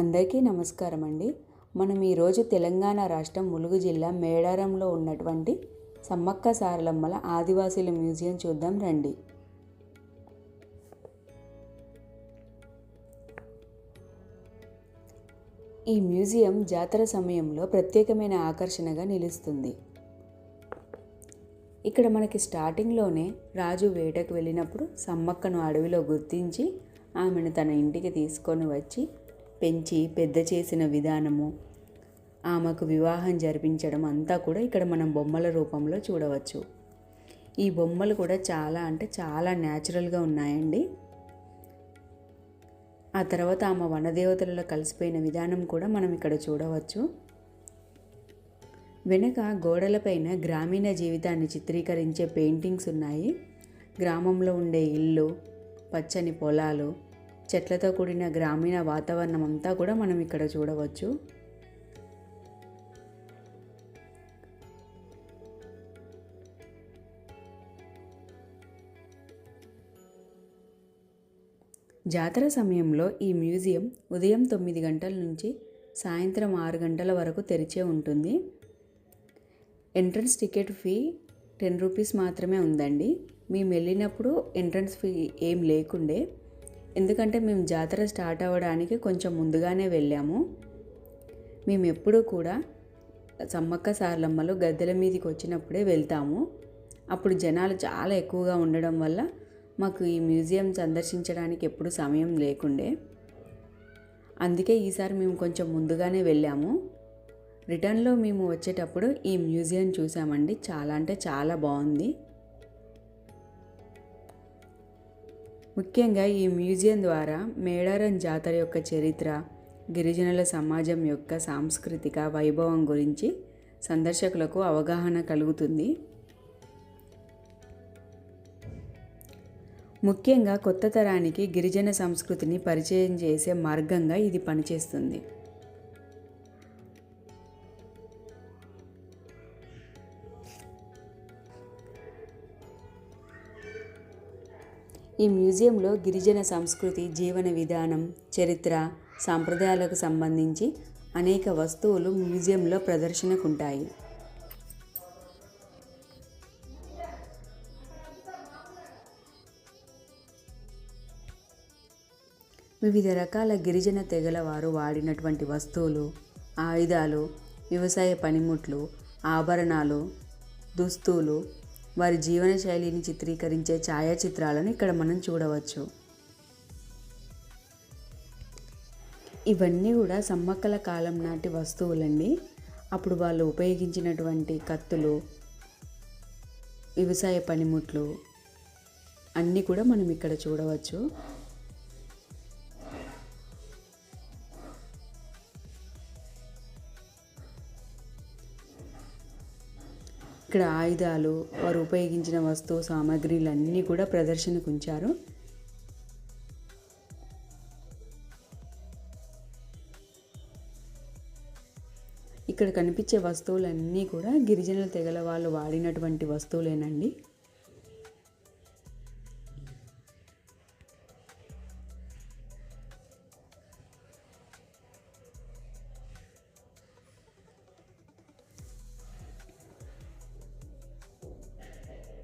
అందరికీ నమస్కారం అండి మనం ఈరోజు తెలంగాణ రాష్ట్రం ములుగు జిల్లా మేడారంలో ఉన్నటువంటి సమ్మక్క సారలమ్మల ఆదివాసీల మ్యూజియం చూద్దాం రండి. ఈ మ్యూజియం జాతర సమయంలో ప్రత్యేకమైన ఆకర్షణగా నిలుస్తుంది. ఇక్కడ మనకి స్టార్టింగ్లోనే రాజు వేటకు వెళ్ళినప్పుడు సమ్మక్కను అడవిలో గుర్తించి ఆమెను తన ఇంటికి తీసుకొని వచ్చి పెంచి పెద్ద చేసిన విధానము ఆమెకు వివాహం జరిపించడం అంతా కూడా ఇక్కడ మనం బొమ్మల రూపంలో చూడవచ్చు. ఈ బొమ్మలు కూడా చాలా అంటే చాలా న్యాచురల్గా ఉన్నాయండి. ఆ తర్వాత ఆమె వనదేవతలలో కలిసిపోయిన విధానం కూడా మనం ఇక్కడ చూడవచ్చు. వెనక గోడలపైన గ్రామీణ జీవితాన్ని చిత్రీకరించే పెయింటింగ్స్ ఉన్నాయి. గ్రామంలో ఉండే ఇల్లు పచ్చని పొలాలు చెట్లతో కూడిన గ్రామీణ వాతావరణం అంతా కూడా మనం ఇక్కడ చూడవచ్చు. జాతర సమయంలో ఈ మ్యూజియం ఉదయం తొమ్మిది గంటల నుంచి సాయంత్రం ఆరు గంటల వరకు తెరిచే ఉంటుంది. Entrance ticket fee ten rupees మాత్రమే ఉందండి. మేము వెళ్ళినప్పుడు ఎంట్రన్స్ ఫీ ఏం లేకుండే ఎందుకంటే మేము జాతర స్టార్ట్ అవ్వడానికి కొంచెం ముందుగానే వెళ్ళాము. మేము ఎప్పుడూ కూడా సమ్మక్క సార్లమ్మలు గద్దెల మీదకి వచ్చినప్పుడే వెళ్తాము. అప్పుడు జనాలు చాలా ఎక్కువగా ఉండడం వల్ల మాకు ఈ మ్యూజియం సందర్శించడానికి ఎప్పుడు సమయం లేకుండే. అందుకే ఈసారి మేము కొంచెం ముందుగానే వెళ్ళాము. రిటర్న్లో మేము వచ్చేటప్పుడు ఈ మ్యూజియం చూసామండి. చాలా అంటే చాలా బాగుంది. ముఖ్యంగా ఈ మ్యూజియం ద్వారా మేడారం జాతర యొక్క చరిత్ర గిరిజనుల సమాజం యొక్క సాంస్కృతిక వైభవం గురించి సందర్శకులకు అవగాహన కలుగుతుంది. ముఖ్యంగా కొత్త తరానికి గిరిజన సంస్కృతిని పరిచయం చేసే మార్గంగా ఇది పనిచేస్తుంది. ఈ మ్యూజియంలో గిరిజన సంస్కృతి జీవన విధానం చరిత్ర సాంప్రదాయాలకు సంబంధించి అనేక వస్తువులు మ్యూజియంలో ప్రదర్శనకుంటాయి. వివిధ రకాల గిరిజన తెగల వారు వాడినటువంటి వస్తువులు ఆయుధాలు వ్యవసాయ పనిముట్లు ఆభరణాలు దుస్తులు వారి జీవన శైలిని చిత్రీకరించే ఛాయాచిత్రాలను ఇక్కడ మనం చూడవచ్చు. ఇవన్నీ కూడా సమ్మక్కల కాలం నాటి వస్తువులండి. అప్పుడు వాళ్ళు ఉపయోగించినటువంటి కత్తులు వ్యవసాయ పనిముట్లు అన్నీ కూడా మనం ఇక్కడ చూడవచ్చు. ఇక్కడ ఆయుధాలు వారు ఉపయోగించిన వస్తువు సామాగ్రిలు అన్నీ కూడా ప్రదర్శనకు ఉంచారు ఇక్కడ కనిపించే వస్తువులన్నీ కూడా గిరిజనుల తెగల వాళ్ళు వాడినటువంటి వస్తువులేనండి.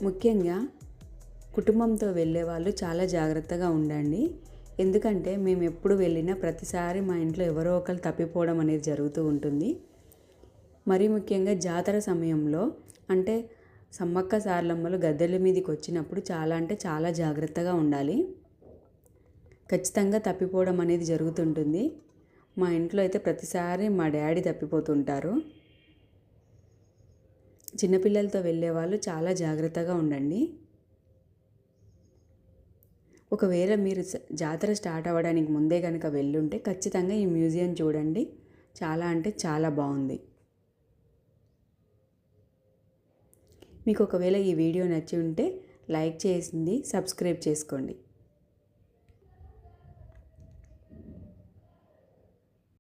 ముఖ్యంగా కుటుంబంతో వెళ్ళే వాళ్ళు చాలా జాగ్రత్తగా ఉండండి. ఎందుకంటే మేము ఎప్పుడు వెళ్ళినా ప్రతిసారి మా ఇంట్లో ఎవరో ఒకరు తప్పిపోవడం అనేది జరుగుతూ ఉంటుంది. మరీ ముఖ్యంగా జాతర సమయంలో అంటే సమ్మక్క సార్లమ్మలు గద్దెల మీదకి వచ్చినప్పుడు చాలా అంటే చాలా జాగ్రత్తగా ఉండాలి. ఖచ్చితంగా తప్పిపోవడం అనేది జరుగుతుంటుంది. మా ఇంట్లో అయితే ప్రతిసారి మా డాడీ తప్పిపోతుంటారు. చిన్నపిల్లలతో వెళ్ళే వాళ్ళు చాలా జాగ్రత్తగా ఉండండి. ఒకవేళ మీరు జాతర స్టార్ట్ అవ్వడానికి ముందే కనుక వెళ్ళుంటే ఖచ్చితంగా ఈ మ్యూజియం చూడండి. చాలా అంటే చాలా బాగుంది. మీకు ఒకవేళ ఈ వీడియో నచ్చి ఉంటే లైక్ చేసింది సబ్స్క్రైబ్ చేసుకోండి.